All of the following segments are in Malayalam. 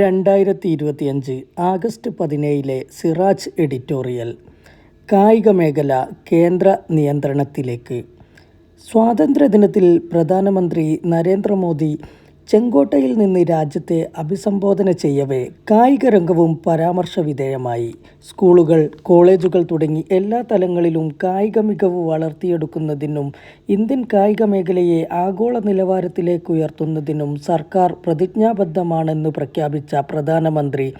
രണ്ടായിരത്തി ഇരുപത്തിയഞ്ച് ആഗസ്റ്റ് പതിനേഴിലെ സിറാജ് എഡിറ്റോറിയൽ കായിക മേഖല കേന്ദ്ര നിയന്ത്രണത്തിലേക്ക്. സ്വാതന്ത്ര്യദിനത്തിൽ പ്രധാനമന്ത്രി നരേന്ദ്രമോദി ചെങ്കോട്ടയിൽ നിന്ന് രാജ്യത്തെ അഭിസംബോധന ചെയ്യവേ. കായിക രംഗവും പരാമർശ വിധേയമായി. സ്കൂളുകൾ കോളേജുകൾ തുടങ്ങി എല്ലാ തലങ്ങളിലും കായിക മികവ് വളർത്തിയെടുക്കുന്നതിനും ഇന്ത്യൻ കായിക മേഖലയെ ആഗോള നിലവാരത്തിലേക്ക് ഉയർത്തുന്നതിനും സർക്കാർ പ്രതിജ്ഞാബദ്ധമാണെന്ന് പ്രഖ്യാപിച്ച പ്രധാനമന്ത്രി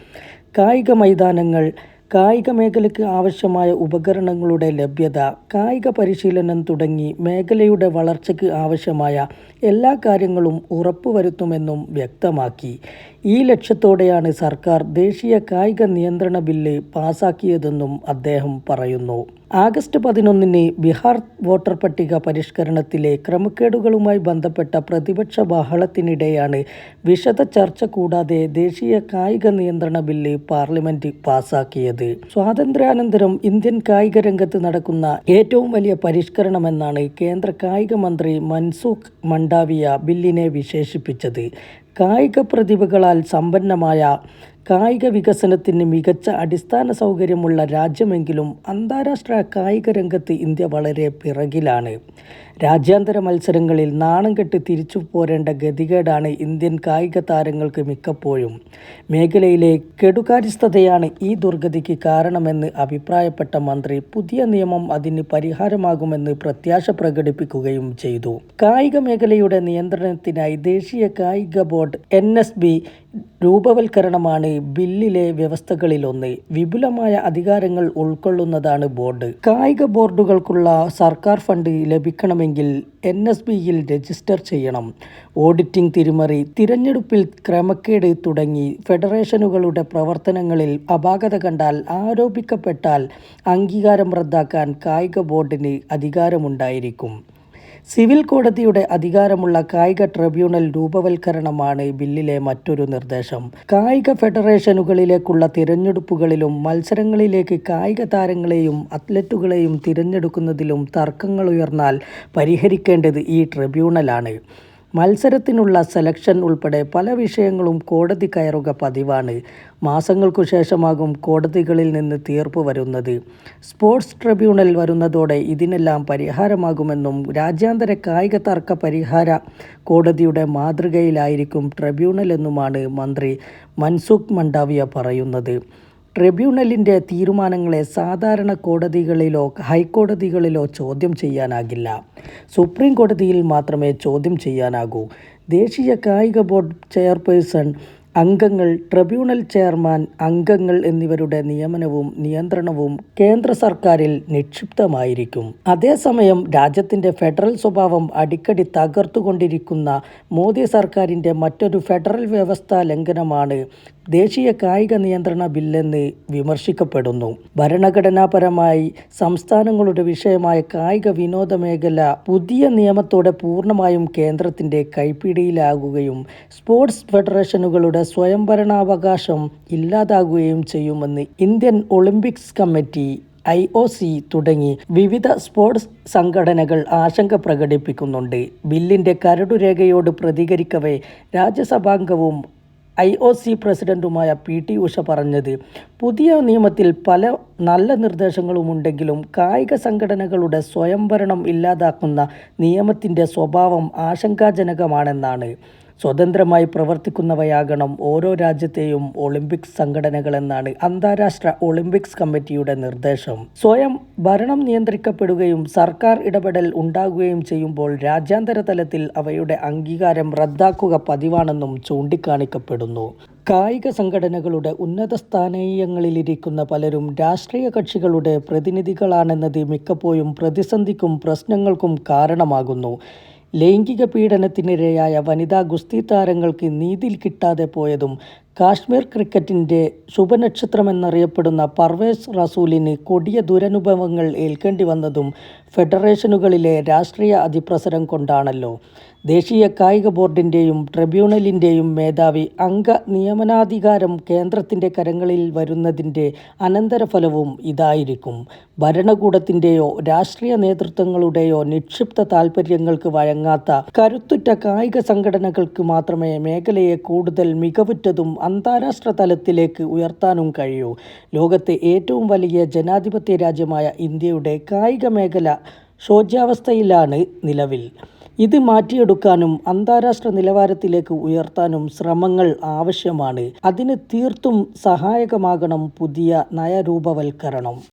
കായിക മൈതാനങ്ങൾ കായിക മേഖലയ്ക്ക് ആവശ്യമായ ഉപകരണങ്ങളുടെ ലഭ്യത കായിക പരിശീലനം തുടങ്ങി മേഖലയുടെ വളർച്ചയ്ക്ക് ആവശ്യമായ എല്ലാ കാര്യങ്ങളും ഉറപ്പുവരുത്തുമെന്നും വ്യക്തമാക്കി. ഈ ലക്ഷ്യത്തോടെയാണ് സർക്കാർ ദേശീയ കായിക നിയന്ത്രണ ബില്ല് പാസാക്കിയതെന്നും അദ്ദേഹം പറയുന്നു. ആഗസ്റ്റ് പതിനൊന്നിന് ബീഹാർ വോട്ടർ പട്ടിക പരിഷ്കരണത്തിലെ ക്രമക്കേടുകളുമായി ബന്ധപ്പെട്ട പ്രതിപക്ഷ ബഹളത്തിനിടെയാണ് വിശദ ചർച്ച കൂടാതെ ദേശീയ കായിക നിയന്ത്രണ ബില്ല് പാർലമെന്റ് പാസാക്കിയത്. സ്വാതന്ത്ര്യാനന്തരം ഇന്ത്യൻ കായിക രംഗത്ത് നടക്കുന്ന ഏറ്റവും വലിയ പരിഷ്കരണമെന്നാണ് കേന്ദ്ര കായിക മന്ത്രി മൻസുഖ് മണ്ടാവിയ ബില്ലിനെ വിശേഷിപ്പിച്ചത്. കായിക പ്രതിഭകളാൽ സമ്പന്നമായ കായിക വികസനത്തിന് മികച്ച അടിസ്ഥാന സൗകര്യമുള്ള രാജ്യമെങ്കിലും അന്താരാഷ്ട്ര കായിക രംഗത്ത് ഇന്ത്യ വളരെ പിറകിലാണ്. രാജ്യാന്തര മത്സരങ്ങളിൽ നാണം കെട്ട് തിരിച്ചു പോരേണ്ട ഗതികേടാണ് ഇന്ത്യൻ കായിക താരങ്ങൾക്ക് മിക്കപ്പോഴും. മേഖലയിലെ കെടുകാര്യസ്ഥതയാണ് ഈ ദുർഗതിക്ക് കാരണമെന്ന് അഭിപ്രായപ്പെട്ട മന്ത്രി പുതിയ നിയമം അതിന് പരിഹാരമാകുമെന്ന് പ്രത്യാശ പ്രകടിപ്പിക്കുകയും ചെയ്തു. കായിക മേഖലയുടെ നിയന്ത്രണത്തിനായി ദേശീയ കായിക ബോർഡ് എൻ രൂപവൽക്കരണമാണ് ബില്ലിലെ വ്യവസ്ഥകളിലൊന്ന്. വിപുലമായ അധികാരങ്ങൾ ഉൾക്കൊള്ളുന്നതാണ് ബോർഡ്. കായിക ബോർഡുകൾക്കുള്ള സർക്കാർ ഫണ്ട് ലഭിക്കണമെങ്കിൽ എൻ എസ് ബിയിൽ രജിസ്റ്റർ ചെയ്യണം. ഓഡിറ്റിംഗ് തിരിമറി തിരഞ്ഞെടുപ്പിൽ ക്രമക്കേട് തുടങ്ങി ഫെഡറേഷനുകളുടെ പ്രവർത്തനങ്ങളിൽ അപാകത കണ്ടാൽ ആരോപിക്കപ്പെട്ടാൽ അംഗീകാരം റദ്ദാക്കാൻ കായിക ബോർഡിന് അധികാരമുണ്ടായിരിക്കും. സിവിൽ കോടതിയുടെ അധികാരമുള്ള കായിക ട്രിബ്യൂണൽ രൂപവൽക്കരണമാണ് ബില്ലിലെ മറ്റൊരു നിർദ്ദേശം. കായിക ഫെഡറേഷനുകളിലേക്കുള്ള തിരഞ്ഞെടുപ്പുകളിലും മത്സരങ്ങളിലേക്ക് കായിക താരങ്ങളെയും അത്ലറ്റുകളെയും തിരഞ്ഞെടുക്കുന്നതിലും തർക്കങ്ങൾ ഉയർന്നാൽ പരിഹരിക്കേണ്ടത് ഈ ട്രിബ്യൂണലാണ്. മത്സരത്തിനുള്ള സെലക്ഷൻ ഉൾപ്പെടെ പല വിഷയങ്ങളും കോടതി കയറുക പതിവാണ്. മാസങ്ങൾക്കു ശേഷമാകും കോടതികളിൽ നിന്ന് തീർപ്പ് വരുന്നത്. സ്പോർട്സ് ട്രിബ്യൂണൽ വരുന്നതോടെ ഇതിനെല്ലാം പരിഹാരമാകുമെന്നും രാജ്യാന്തര കായിക തർക്ക പരിഹാര കോടതിയുടെ മാതൃകയിലായിരിക്കും ട്രിബ്യൂണൽ എന്നുമാണ് മന്ത്രി മൻസുഖ് മണ്ഡാവിയ പറയുന്നത്. ട്രിബ്യൂണലിന്റെ തീരുമാനങ്ങളെ സാധാരണ കോടതികളിലോ ഹൈക്കോടതികളിലോ ചോദ്യം ചെയ്യാനാകില്ല. സുപ്രീം കോടതിയിൽ മാത്രമേ ചോദ്യം ചെയ്യാനാകൂ. ദേശീയ കായിക ബോർഡ് ചെയർപേഴ്സൺ അംഗങ്ങൾ ട്രിബ്യൂണൽ ചെയർമാൻ അംഗങ്ങൾ എന്നിവരുടെ നിയമനവും നിയന്ത്രണവും കേന്ദ്ര സർക്കാരിൽ നിക്ഷിപ്തമായിരിക്കും. അതേസമയം രാജ്യത്തിന്റെ ഫെഡറൽ സ്വഭാവം അടിക്കടി തകർത്തുകൊണ്ടിരിക്കുന്ന മോദി സർക്കാരിന്റെ മറ്റൊരു ഫെഡറൽ വ്യവസ്ഥ ലംഘനമാണ് ദേശീയ കായിക നിയന്ത്രണ ബില്ലെന്ന് വിമർശിക്കപ്പെടുന്നു. ഭരണഘടനാപരമായി സംസ്ഥാനങ്ങളുടെ വിഷയമായ കായിക വിനോദ മേഖല പുതിയ നിയമത്തോടെ പൂർണമായും കേന്ദ്രത്തിന്റെ കൈപ്പിടിയിലാകുകയും സ്പോർട്സ് ഫെഡറേഷനുകളുടെ സ്വയംഭരണാവകാശം ഇല്ലാതാകുകയും ചെയ്യുമെന്ന് Indian Olympics committee I O C തുടങ്ങി വിവിധ സ്പോർട്സ് സംഘടനകൾ ആശങ്ക പ്രകടിപ്പിക്കുന്നുണ്ട്. ബില്ലിന്റെ കരടുരേഖയോട് പ്രതികരിക്കവേ രാജ്യസഭാംഗവും ഐ ഒ സി പ്രസിഡന്റുമായ പി ടി ഉഷ പറഞ്ഞത് പുതിയ നിയമത്തിൽ പല നല്ല നിർദ്ദേശങ്ങളുമുണ്ടെങ്കിലും കായിക സംഘടനകളുടെ സ്വയംഭരണം ഇല്ലാതാക്കുന്ന നിയമത്തിന്റെ സ്വഭാവം ആശങ്കാജനകമാണെന്നാണ്. സ്വതന്ത്രമായി പ്രവർത്തിക്കുന്നവയാകണം ഓരോ രാജ്യത്തെയും ഒളിമ്പിക്സ് സംഘടനകളെന്നാണ് അന്താരാഷ്ട്ര ഒളിമ്പിക്സ് കമ്മിറ്റിയുടെ നിർദ്ദേശം. സ്വയം ഭരണം നിയന്ത്രിക്കപ്പെടുകയും സർക്കാർ ഇടപെടൽ ഉണ്ടാകുകയും ചെയ്യുമ്പോൾ രാജ്യാന്തര തലത്തിൽ അവയുടെ അംഗീകാരം റദ്ദാക്കുക പതിവാണെന്നും ചൂണ്ടിക്കാണിക്കപ്പെടുന്നു. കായിക സംഘടനകളുടെ ഉന്നത സ്ഥാനീയങ്ങളിലിരിക്കുന്ന പലരും രാഷ്ട്രീയ കക്ഷികളുടെ പ്രതിനിധികളാണെന്നത് മിക്കപ്പോഴും പ്രതിസന്ധിക്കും പ്രശ്നങ്ങൾക്കും കാരണമാകുന്നു. ലൈംഗിക പീഡനത്തിനിരയായ വനിതാ ഗുസ്തി താരങ്ങൾക്ക് നീതി കിട്ടാതെ പോയതും കാശ്മീർ ക്രിക്കറ്റിന്റെ ശുഭനക്ഷത്രമെന്നറിയപ്പെടുന്ന പർവേസ് റസൂലിന് കൊടിയ ദുരനുഭവങ്ങൾ ഏൽക്കേണ്ടി വന്നതും ഫെഡറേഷനുകളിലെ രാഷ്ട്രീയ അതിപ്രസരം കൊണ്ടാണല്ലോ ദേശീയ കായിക ബോർഡിന്റെയും ട്രിബ്യൂണലിന്റെയും മേധാവി അംഗ നിയമനാധികാരം കേന്ദ്രത്തിന്റെ കരങ്ങളിൽ വരുന്നതിന്റെ അനന്തരഫലവും ഇതായിരിക്കും. ഭരണകൂടത്തിന്റെയോ രാഷ്ട്രീയ നേതൃത്വങ്ങളുടെയോ നിക്ഷിപ്ത താൽപര്യങ്ങൾക്ക് വഴങ്ങാത്ത കരുത്തുറ്റ കായിക സംഘടനകൾക്ക് മാത്രമേ മേഖലയെ കൂടുതൽ മികവുറ്റതും അന്താരാഷ്ട്ര തലത്തിലേക്ക് ഉയർത്താനും കഴിയൂ. ലോകത്തെ ഏറ്റവും വലിയ ജനാധിപത്യ രാജ്യമായ ഇന്ത്യയുടെ കായിക മേഖല ശോച്യാവസ്ഥയിലാണ് നിലവിൽ. ഇത് മാറ്റിയെടുക്കാനും അന്താരാഷ്ട്ര നിലവാരത്തിലേക്ക് ഉയർത്താനും ശ്രമങ്ങൾ ആവശ്യമാണ്. അതിന് തീർത്തും സഹായകമാകണം പുതിയ നയരൂപവൽക്കരണം.